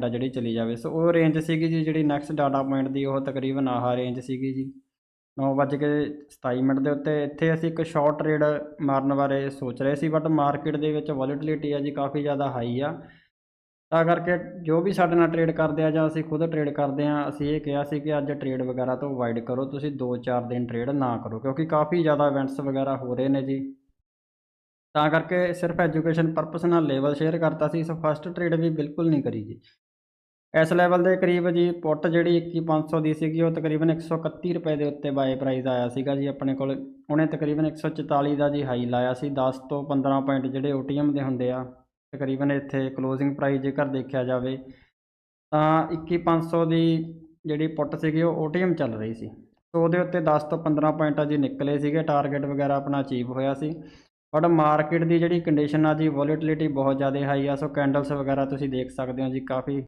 ਦਾ ਜਿਹੜੀ ਚਲੀ ਜਾਵੇ। ਸੋ ਉਹ ਰੇਂਜ ਸੀਗੀ ਜੀ ਜਿਹੜੀ ਨੈਕਸਟ ਡਾਟਾ ਪੁਆਇੰਟ ਦੀ, ਉਹ ਤਕਰੀਬਨ ਆਹ ਰੇਂਜ ਸੀਗੀ ਜੀ। 9:27 ਮਿੰਟ ਦੇ ਉੱਤੇ ਇੱਥੇ ਅਸੀਂ ਇੱਕ ਸ਼ਾਰਟ ਟ੍ਰੇਡ ਮਾਰਨ ਬਾਰੇ ਸੋਚ ਰਹੇ ਸੀ ਬਟ ਮਾਰਕੀਟ ਦੇ ਵਿੱਚ ਵੋਲੇਟਿਲਿਟੀ ਆ ਜੀ, ਕਾਫੀ ਜ਼ਿਆਦਾ ਹਾਈ ਆ। ਤਾਂ ਕਰਕੇ ਜੋ ਵੀ ਸਾਡੇ ਨਾਲ ਟ੍ਰੇਡ ਕਰਦੇ ਆ ਜਾਂ ਅਸੀਂ ਖੁਦ ਟ੍ਰੇਡ ਕਰਦੇ ਆ, ਅਸੀਂ ਇਹ ਕਿਹਾ ਸੀ ਕਿ ਅੱਜ ਟ੍ਰੇਡ ਵਗੈਰਾ ਤੋਂ ਅਵਾਇਡ ਕਰੋ, ਤੁਸੀਂ 2-4 ਦਿਨ ਟ੍ਰੇਡ ਨਾ ਕਰੋ, ਕਿਉਂਕਿ ਕਾਫੀ ਜ਼ਿਆਦਾ ਇਵੈਂਟਸ ਵਗੈਰਾ ਹੋ ਰਹੇ ਨੇ ਜੀ। ਤਾਂ ਕਰਕੇ ਸਿਰਫ ਐਜੂਕੇਸ਼ਨ ਪਰਪਸ ਨਾਲ ਲੈਵਲ ਸ਼ੇਅਰ ਕਰਤਾ ਸੀ ਸੋ ਫਸਟ ਟ੍ਰੇਡ ਵੀ ਬਿਲਕੁਲ ਨਹੀਂ ਕਰੀ ਜੀ। ਇਸ ਲੈਵਲ ਦੇ ਕਰੀਬ ਜੀ, ਪੁੱਟ ਜਿਹੜੀ 21500 ਦੀ ਸੀਗੀ, ਉਹ ਤਕਰੀਬਨ 131 ਰੁਪਏ ਦੇ ਉੱਤੇ ਬਾਏ ਪ੍ਰਾਈਸ ਆਇਆ ਸੀਗਾ ਜੀ ਆਪਣੇ ਕੋਲ। ਉਹਨੇ ਤਕਰੀਬਨ 144 ਦਾ ਜੀ ਹਾਈ ਲਾਇਆ ਸੀ 10 ਤੋਂ 15 ਪੁਆਇੰਟ ਜਿਹੜੇ OTM ਦੇ ਹੁੰਦੇ ਆ, ਤਕਰੀਬਨ ਇੱਥੇ ਕਲੋਜ਼ਿੰਗ ਪ੍ਰਾਈਸ ਜੇਕਰ ਦੇਖਿਆ ਜਾਵੇ, ਤਾਂ 21500 ਦੀ ਜਿਹੜੀ ਪੁੱਟ ਸੀਗੀ, ਉਹ OTM ਚੱਲ ਰਹੀ ਸੀ। ਸੋ ਉਹਦੇ ਉੱਤੇ 10 ਤੋਂ 15 ਪੁਆਇੰਟ ਆ ਜੀ ਨਿਕਲੇ ਸੀਗੇ ਟਾਰਗੇਟ ਵਗੈਰਾ ਆਪਣਾ ਅਚੀਵ ਹੋਇਆ ਸੀ। ਬਟ ਮਾਰਕੀਟ ਦੀ ਜਿਹੜੀ ਕੰਡੀਸ਼ਨ ਆ ਜੀ ਵੋਲੇਟਿਲਿਟੀ ਬਹੁਤ ਜ਼ਿਆਦਾ ਹਾਈ ਆ, ਸੋ ਕੈਂਡਲਸ ਵਗੈਰਾ ਤੁਸੀਂ ਦੇਖ ਸਕਦੇ ਹੋ ਜੀ, ਕਾਫੀ